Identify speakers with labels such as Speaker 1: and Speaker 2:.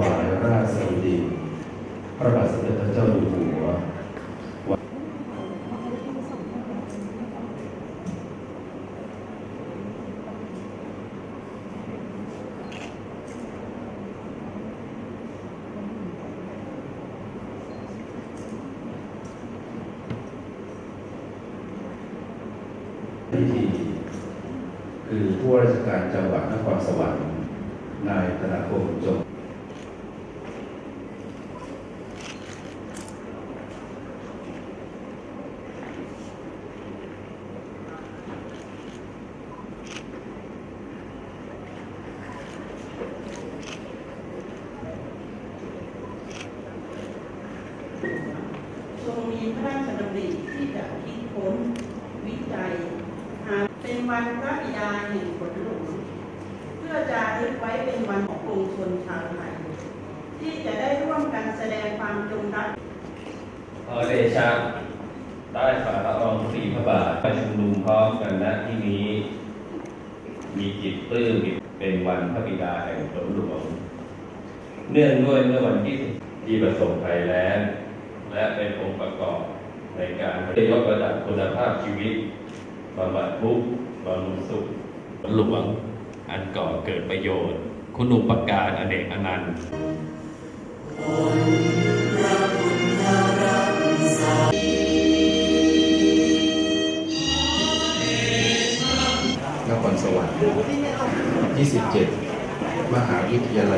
Speaker 1: วายราชสดุดีพระบาทสมเด็จพระเจ้าอยู่หัวพิธีคือผู้ราชการจังหวัดนครสวรรค์นายธนาคมจง
Speaker 2: ท รงมีพระราชดำริที่จะคิดค้นวิจัย หาเป็นวันพระบิดาแห่งผลหลวงเพื่อจะรึกไว้เป็นวันของปวงชนชาวไทยที่จะได้ร่วมกันแสดงความจงรัก
Speaker 3: ขอเดชะใต้ฝ่าละอองสีพระบาทประชุมนุมพร้อมกันณที่นี้ มีจิตปลื้มเป็นวันพระบิดาแห่งฝนหลวงเนื่องด้วยเมื่อวันที่ที่ประสบภัยแล้ง ประกอบในการยกระดับคุณภาพชีวิตบำบัดทุกข์บำรุงสุขหลวงอันก่อเกิดประโยชน์ คุณอุปการอเนกอนันต์
Speaker 1: นครสวรรค์27 มหาวิทยาลัย